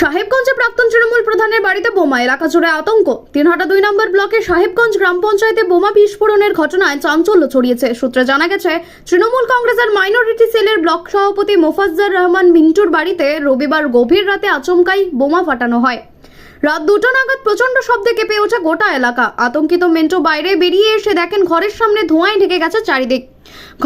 সাহেবগঞ্জে প্রাক্তন তৃণমূল প্রধানের বাড়িতে বোমা, এলাকা জুড়ে আতঙ্ক। তিনহাটা দুই নম্বর ব্লকে সাহেবগঞ্জ গ্রাম পঞ্চায়েতে বোমা বিস্ফোরণের ঘটনায় চাঞ্চল্য ছড়িয়েছে। সূত্রে জানা গেছে, তৃণমূল কংগ্রেসের মাইনরিটি সেলের ব্লক সভাপতি মোফাজ্জার রহমান মিন্টুর বাড়িতে রবিবার গভীর রাতে আচমকাই বোমা ফাটানো হয়। রাত দুটো নাগাদ প্রচণ্ড শব্দে কেঁপে ওঠে গোটা এলাকা। আতঙ্কিত মেন্টো বাইরে বেরিয়ে এসে দেখেন, ঘরের সামনে ধোঁয়ায় ঢেকে গেছে চারিদিক।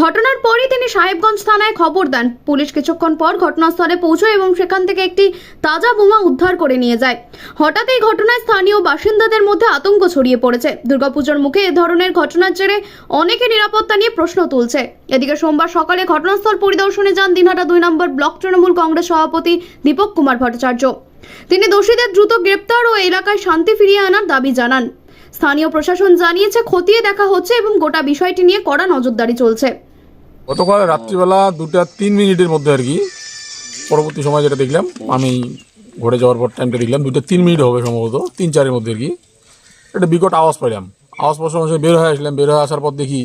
ঘটনার পরই তিনি সাহেবগঞ্জ থানায় খবর দেন। পুলিশ কিছুক্ষণ পর ঘটনাস্থলে পৌঁছয় এবং সেখান থেকে একটি তাজা বোমা উদ্ধার করে নিয়ে যায়। হঠাৎ এই ঘটনায় স্থানীয় বাসিন্দাদের মধ্যে আতঙ্ক ছড়িয়ে পড়েছে। দুর্গাপুজোর মুখে এ ধরনের ঘটনার জেরে অনেকে নিরাপত্তা নিয়ে প্রশ্ন তুলছে। এদিকে সোমবার সকালে ঘটনাস্থল পরিদর্শনে যান দিনহাটা দুই নম্বর ব্লক তৃণমূল কংগ্রেস সভাপতি দীপক কুমার ভট্টাচার্য। তিনি দোষীদের দ্রুত গ্রেপ্তার ও এলাকায় শান্তি ফিরিয়ে আনার দাবি জানান। স্থানীয় প্রশাসন জানিয়েছে খতিয়ে দেখা হচ্ছে এবং গোটা বিষয়টি নিয়ে কড়া নজরদারি চলছে। গতকাল রাত্রিবেলা দুটা তিন মিনিটের মধ্যে আর কি পরবর্তী সময় যেটা দেখলাম আমি ঘরে যাওয়ার পর টাইমটা দেখলাম দুটা তিন মিনিট হবে সম্ভবত তিন চারের মধ্যে আর কি। একটা বিকট আওয়াজ পাইলাম। আওয়াজ পাওয়ার সময় সঙ্গে বের হয়ে আসলাম বের হয়ে আসার পর দেখি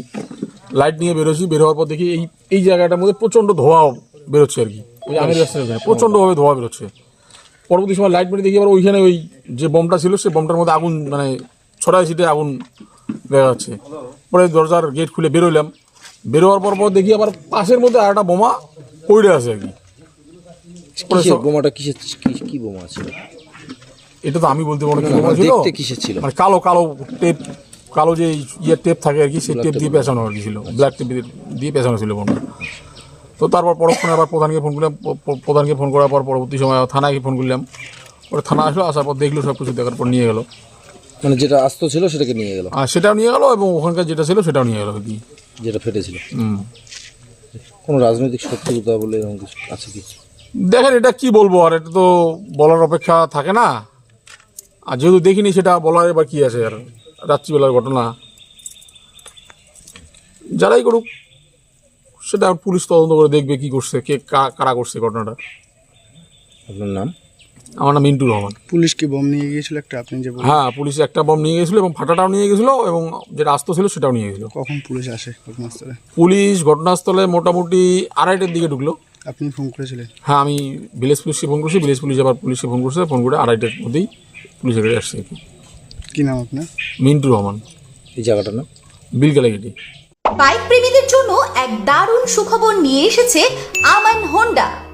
লাইট নিয়ে বেরোছি বের হওয়ার পর দেখি এই এই জায়গাটার মধ্যে প্রচণ্ড ধোঁয়া বেরোচ্ছে আর কি। ওই আমের রাস্তার প্রচণ্ডভাবে ধোঁয়া বেরোচ্ছে। পরবর্তী সময় লাইট মেরে দেখি আবার ওইখানে ওই যে বোমটা ছিল সেই বোমটার মধ্যে আগুন মানে ছড়াই ছিটে আগুন দেখা যাচ্ছে। পরে দরজার গেট খুলে বেরোলাম বেরোয়ার পর পর দেখি আবার পাশের মধ্যে আর একটা বোমা পড়ে আছে আর কি। কিসের বোমাটা কিসের কি- কি বোমা ছিল? এটা তো আমি বলতে পারব না কি বোমা ছিল। দেখতে কিসের ছিল? মানে কালো কালো টেপ কালো যে ইয়ে টেপ থাকে আর কি সেই টেপ দিয়ে পেঁচানো আর কি ছিল। ব্ল্যাক টেপ দিয়ে পেঁচানো ছিল বোমটা তো তারপর পরক্ষণে আবার প্রধানকে ফোন করলাম। প- প- প্রধানকে ফোন করার পর পরবর্তী সময় থানায় ফোন করলাম। পরে থানা আসলো আসার পর দেখল সব কিছু দেখার পর নিয়ে গেল। মানে যেটা আস্ত ছিল সেটাকে নিয়ে গেল। আর সেটাও নিয়ে গেল এবং ওখানকার যেটা ছিল সেটাও নিয়ে গেল। কি যেটা ফেটেছিল। হুম। কোনো রাজনৈতিক শত্রুতা বলে এরকম কিছু আছে কি? দেখেন এটা কি বলব? আর এটা তো বলার অপেক্ষা থাকে না। আর যেহেতু দেখিনি সেটা বলার এবার কি আছে? আর রাত্রিবেলার ঘটনা। যারাই করুক সেটা পুলিশ তদন্ত করে দেখবে কি করছে কে কা- কারা করছে ঘটনাটা। আপনার নাম? আমার নাম মিন্টু রহমান। পুলিশ কি বম নিয়ে গিয়েছিল একটা? আপনি যে বললেন? হ্যাঁ পুলিশ একটা বম নিয়ে গেছিল এবং ফাটাটাও নিয়ে গেছিল এবং যেটা আস্ত ছিল সেটাও নিয়ে গেছিল কখন পুলিশ আসে ঘটনাস্থলে? পুলিশ ঘটনাস্থলে মোটামুটি আড়াইটার দিকে ঢুকলো। আপনি ফোন করেছিলেন? হ্যাঁ আমি ভিলেজ পুলিশকে ফোন করছি ভিলেজ পুলিশ আবার পুলিশকে ফোন করছে ফোন করে আড়াইটার মধ্যেই পুলিশ এখানে আসছে আর কি। কি নাম আপনার? মিন্টু রহমান। এই জায়গাটার নাম? বিলগালাগিটি বাইক প্রেমীদের জন্য এক দারুণ সুখবর নিয়ে এসেছে আমান হোন্ডা।